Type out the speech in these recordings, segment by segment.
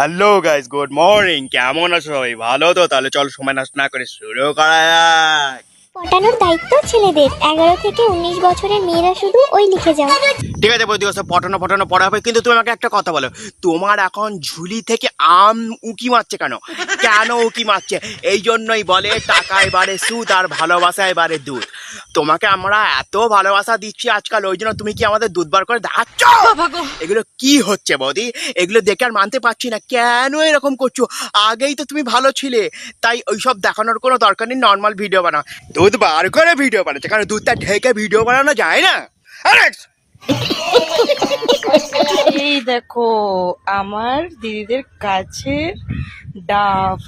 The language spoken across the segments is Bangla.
হ্যালো গাইস গুড মর্নিং কেমন আছো সবাই? ভালো তো? তাহলে চল সময় নষ্ট না করে শুরু করা যাক। পটানোর দায়িত্ব ছেলেদের। এগারো থেকে উনিশ বছরের মেয়েরা শুধু ওই লিখে যাও। ঠিক আছে বৌদি পটানো পটানো পড়া হবে। কিন্তু তুমি আমাকে একটা কথা বলো। তোমার এখন ঝুলি থেকে আম উকি মারছে কেন? কেন উকি মারছে? এই জন্যই বলে টাকায় বাড়ে সুদ আর ভালোবাসায় বাড়ে দুধ। তোমাকে আমরা এত ভালোবাসা দিচ্ছি আজকাল ওই জন্য তুমি কি আমাদের দুধ বার করে দেখাচ্ছ? এগুলো কি হচ্ছে বৌদি? এগুলো দেখে আর মানতে পারছি না। কেন এরকম করছ? আগেই তো তুমি ভালো ছিলে। তাই ওইসব দেখানোর কোনো দরকার নেই। নর্মাল ভিডিও বানাও। দুধ বার করে ভিডিও বানাচ্ছে কারণ দুধটা ঢেকে ভিডিও বানানো যায় না। এই দেখো আমার দিদিদের কাছে ডাব।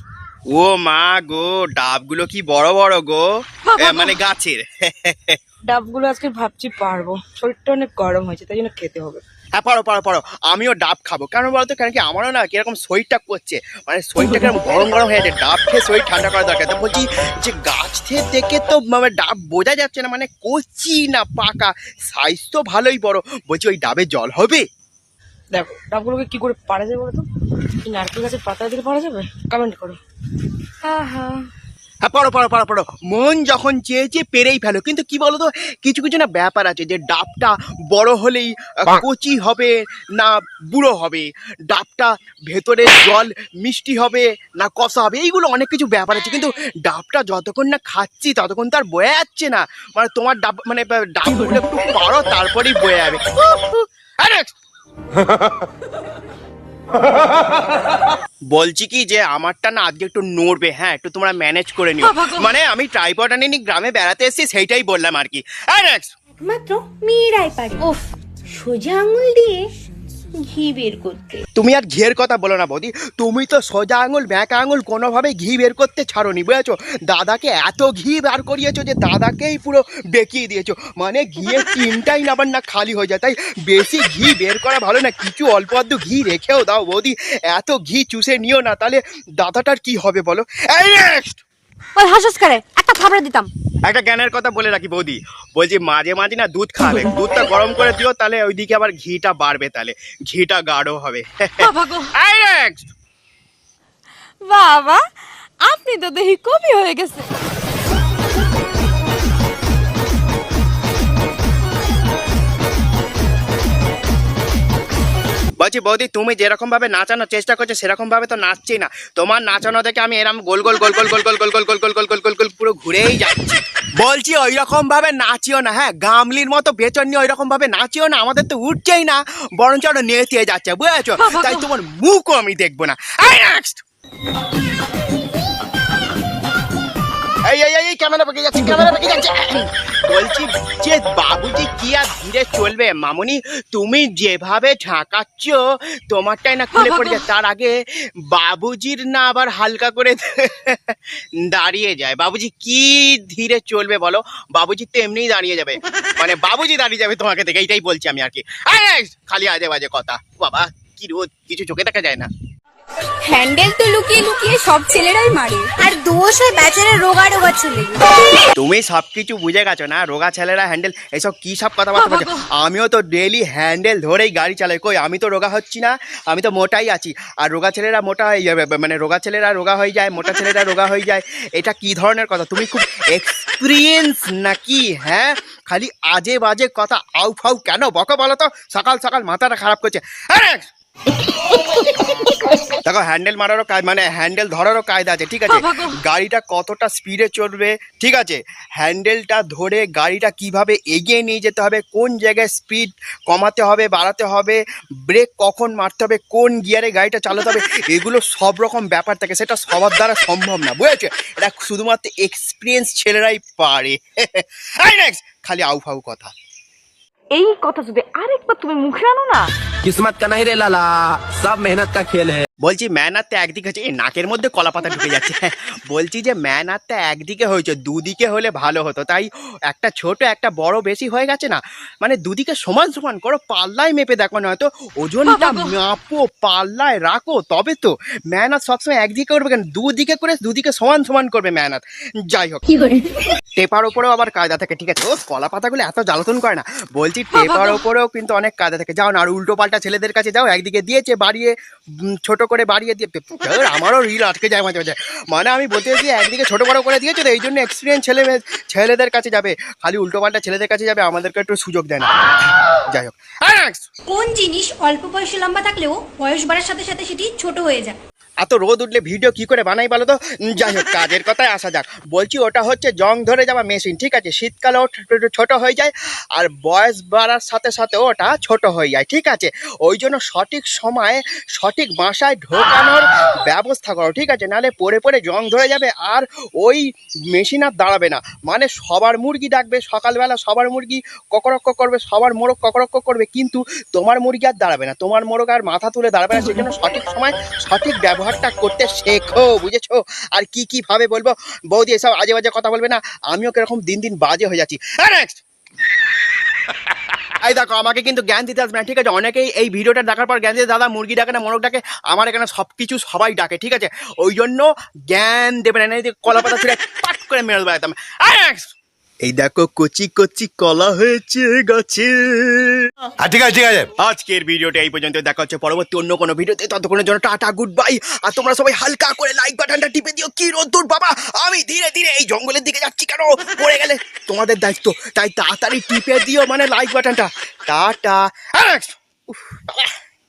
ও মা গো ডাবগুলো কি বড় বড় গো? মানে গাছের। ডাবগুলো আজকে ভাবছি পারব। শরীরটা অনেক গরম হয়েছে তাই জন্য খেতে হবে। হ্যাঁ পারো পারো পারো। আমিও ডাব খাব। কেন বলতো? কেন কি আমারও না কীরকম শরীরটা করছে। মানে শরীরটা কীরকম গরম গরম হয়ে যাচ্ছে। ডাব খেয়ে শরীর ঠান্ডা করা দরকার। তো বলছি যে গাছ থেকে দেখে তো মানে ডাব বোঝা যাচ্ছে না। মানে কচি না পাকা। সাইজ তো ভালোই বড়। বলছি ওই ডাবে জল হবে? দেখো ডাবগুলোকে কি করে পারা যাবে বলো তো? নারকেল গাছের পাতা দিলে পারা যাবে? কমেন্ট করো। হ্যাঁ হ্যাঁ। হ্যাঁ পড়ো পড়ো পড়ো পড়ো। মন যখন চেয়েছে পেরেই ফেলো। কিন্তু কি বলতো কিছু কিছু না ব্যাপার আছে যে ডাবটা বড় হলেই কচি হবে না বুড়ো হবে? ডাবটা ভেতরে জল মিষ্টি হবে না কষা হবে? এইগুলো অনেক কিছু ব্যাপার আছে। কিন্তু ডাবটা যতক্ষণ না খাচ্ছি ততক্ষণ তো আর বয়ে যাচ্ছে না। মানে তোমার ডাব মানে ডাবগুলো একটু পারো তারপরেই বয়ে যাবে। Alex! বলছি কি যে আমারটা না আজকে একটু নড়বে হ্যাঁ একটু তোমরা ম্যানেজ করে নিও। মানে আমি ট্রাইপড আনিনি গ্রামে বেড়াতে এসেছি সেইটাই বললাম আর কি! একমাত্র মেয়েরাই পারে সোজা আঙুল দিয়ে ঘি বের করতে। তুমি আর ঘিয়ের কথা বলো না বৌদি। তুমি তো সোজা আঙুল ব্যাঁকা আঙুল কোনোভাবে ঘি বের করতে ছাড়োনি বুঝেছ? দাদাকে এত ঘি বার করিয়েছো যে দাদাকেই পুরো বেঁকিয়ে দিয়েছ। মানে ঘিয়ের তিনটাই নাবার না খালি হয়ে যায়। তাই বেশি ঘি বের করা ভালো না কিছু অল্প আধটু ঘি রেখেও দাও বৌদি। এত ঘি চুষে নিও না তাহলে দাদাটার কি হবে বলো? এই next! ওই হাসস করে একটা থাপড়া দিতাম। একটা জ্ঞানের কথা বলে রাখি বৌদি। বলছি মাঝে মাঝে না দুধ খাবে। দুধটা গরম করে দিও তাহলে ওইদিকে আবার ঘিটা বাড়বে তাহলে। ঘিটা গাঢ় হবে। বাবা আপনি তো দেখি কবি হয়ে গেছে বলছি বৌদি তুমি যেরকম ভাবে নাচানোর চেষ্টা করছ সেরকম ভাবে তো নাচছি না তোমার নাচানো দেখে আমি এরকম গোল গোল গোল গোল গোল গোল গোল গোল গোল গোল গোল গোল গোল গোল পুরো ঘুরেই যাচ্ছি বলছি ওই রকম ভাবে নাচিও না হ্যাঁ গামলির মতো বেচন নিয়ে ওই রকম ভাবে নাচিও না আমাদের তো উঠছেই না বরঞ্চ আরও নেতিয়ে যাচ্ছে বুঝেছ তাই তোমার মুখও আমি দেখব না এই ক্যামেরা পেকে যাচ্ছে, ক্যামেরা পেকে যাচ্ছে। বলছি, যে বাবুজি কি আর ধীরে চলবে? মামুনি, তুমি যেভাবে ঝাঁকাচ্ছ, তোমারটাই না খুলে পড়ে যায়। তার আগে বাবুজির না আবার হালকা করে দাঁড়িয়ে যায়। বাবুজি, কি ধীরে চলবে বলো? বাবুজি তো এমনিই দাঁড়িয়ে যাবে। মানে বাবুজি দাঁড়িয়ে যাবে তোমাকে দেখে, এইটাই বলছি আমি আর কি। খালি আজে বাজে কথা। বাবা, কি রোদ, কিছু চোখে দেখা যায় না। হ্যান্ডেল তো লুকিয়ে লুকিয়ে সব ছেলেরাই মারে। আর দোষ হয় বেচারে রোগা রোগা ছেলে। তুমি সবকিছু বুঝে গেছো না? রোগা ছেলেরা হ্যান্ডেল এইসব কি সব কথাবার্তা বলছো? আমিও তো ডেলি হ্যান্ডেল ধরেই গাড়ি চালাই। কই আমি তো রোগা হচ্ছি না? আমি তো মোটাই আছি। আর রোগা ছেলেরা মোটা হয়ে যাবে মানে রোগা ছেলেরা রোগা হয়ে যায় মোটা ছেলেরা রোগা হয়ে যায় এটা কি ধরনের কথা? তুমি খুব এক্সপিরিয়েন্স নাকি হ্যাঁ? খালি আজে বাজে কথা আউ ফাউ কেন বকো বলো তো? সকাল সকাল মাথাটা খারাপ করছে। আরে! দেখো হ্যান্ডেল মারারও কাজ মানে হ্যান্ডেল ধরারও কায়দা আছে ঠিক আছে? গাড়িটা কতটা স্পিডে চলবে ঠিক আছে? হ্যান্ডেলটা ধরে গাড়িটা কীভাবে এগিয়ে নিয়ে যেতে হবে কোন জায়গায় স্পিড কমাতে হবে বাড়াতে হবে ব্রেক কখন মারতে হবে কোন গিয়ারে গাড়িটা চালাতে হবে এগুলো সব রকম ব্যাপার থাকে। সেটা সবার দ্বারা সম্ভব না বুঝেছ? এটা শুধুমাত্র এক্সপিরিয়েন্স ছেলেরাই পারে। খালি আউফাউ কথা। এই কথা যদি আরেকবার তুমি মুখে আনো না किस्मत का नहीं रे लाला सब मेहनत का खेल है। বলছি ম্যান আরতে একদিকে হচ্ছে এই নাকের মধ্যে কলা পাতা ঢুকে যাচ্ছে। বলছি যে ম্যান আরতে একদিকে হয়েছে দুদিকে হলে ভালো হতো। তাই একটা ছোট একটা বড় বেশি হয়ে গেছে না? মানে দুদিকে সমান সমান করো পাল্লায় মেপে দেখো না হয়তো। ওজনটা মাপো পাল্লায় রাখো তবে তো ম্যান আর সবসময় একদিকে করবে কেন? দুদিকে করে দুদিকে সমান সমান করবে ম্যান আর। যাই হোক। টেপার ওপরেও আবার কায়দা থাকে ঠিক আছে? ও কলা পাতাগুলো এত জ্বালাতন করে না। বলছি টেপার ওপরেও কিন্তু অনেক কায়দা থাকে। যাও না আর উল্টো পাল্টা ছেলেদের কাছে যাও একদিকে দিয়েছে বাড়িয়ে ছোট করে বাড়িয়ে দিয়ে আমারও রিল আটকে যায় মাঝে মাঝে। মানে আমি বলতে চাইছি, একদিকে ছোট বড় করে দিয়েছে তো, এই জন্য এক্সপিরিয়েন্স ছেলে ছেলেদের কাছে যাবে। খালি উল্টো পাল্টা ছেলেদের কাছে যাবে, আমাদেরকে একটু সুযোগ দেয় না। যাই হোক। কোন জিনিস অল্প বয়সে লম্বা থাকলেও বয়স বাড়ার সাথে সাথে সেটি ছোট হয়ে যায়? এত রোদ উঠলে ভিডিও কি করে বানাই বলো তো? যাই হোক, কাজের কথায় আসা যাক। বলছি ওটা হচ্ছে জং ধরে যাওয়া মেশিন ঠিক আছে? শীতকালে ও ছোট- হয়ে যায় আর বয়স বাড়ার সাথে সাথে ওটা ছোট হয়ে যায়, ঠিক আছে? ওই জন্য সঠিক সময়ে সঠিক বাসায় ঢোকানোর ব্যবস্থা করো, ঠিক আছে? নাহলে পরে পরে জং ধরে যাবে আর ওই মেশিন আর দাঁড়াবে না। মানে সবার মুরগি ডাকবে, সকালবেলা সবার মুরগি ককরক্ক করবে, সবার মোরগ ককরক্ক করবে, কিন্তু তোমার মুরগি আর দাঁড়াবে না। তোমার মোরগ আর মাথা তুলে দাঁড়াবে না সেই জন্য সঠিক সময় সঠিক ব্যবহারটা করতে শেখো, বুঝেছ? আর কি কি ভাবে বলব? বৌদি, এসব আজে বাজে কথা বলবে না। আমিও কীরকম দিন দিন বাজে হয়ে যাচ্ছি। এই দেখো, আমাকে কিন্তু জ্ঞান দিতে আসবে না, ঠিক আছে? অনেকেই এই ভিডিওটা দেখার পর জ্ঞান দিতে, দাদা মুরগি ডাকে না, মোরগ ডাকে, আমার এখানে সব কিছু সবাই ডাকে, ঠিক আছে? ওই জন্য জ্ঞান দেবে না কলা পাতা ছিঁড়ে পাট করে মেরে নেক্সট এই দেখো কচি কচি কলা হয়েছে গাছে। হ্যাঁ ঠিক আছে ঠিক আছে। আজকের ভিডিওটা এই পর্যন্ত দেখা হচ্ছে পরবর্তী অন্য কোনো ভিডিওতে। ততক্ষণের জন্য টাটা গুড বাই আর তোমরা সবাই হালকা করে লাইক বাটনটা টিপে দিও। কি রোদ্দুর বাবা! আমি ধীরে ধীরে এই জঙ্গলের দিকে যাচ্ছি কেন? পড়ে গেলে তোমাদের দায়িত্ব। তাই তাড়াতাড়ি টিপে দিও মানে লাইক বাটনটা টাটা। উফ, বাবা।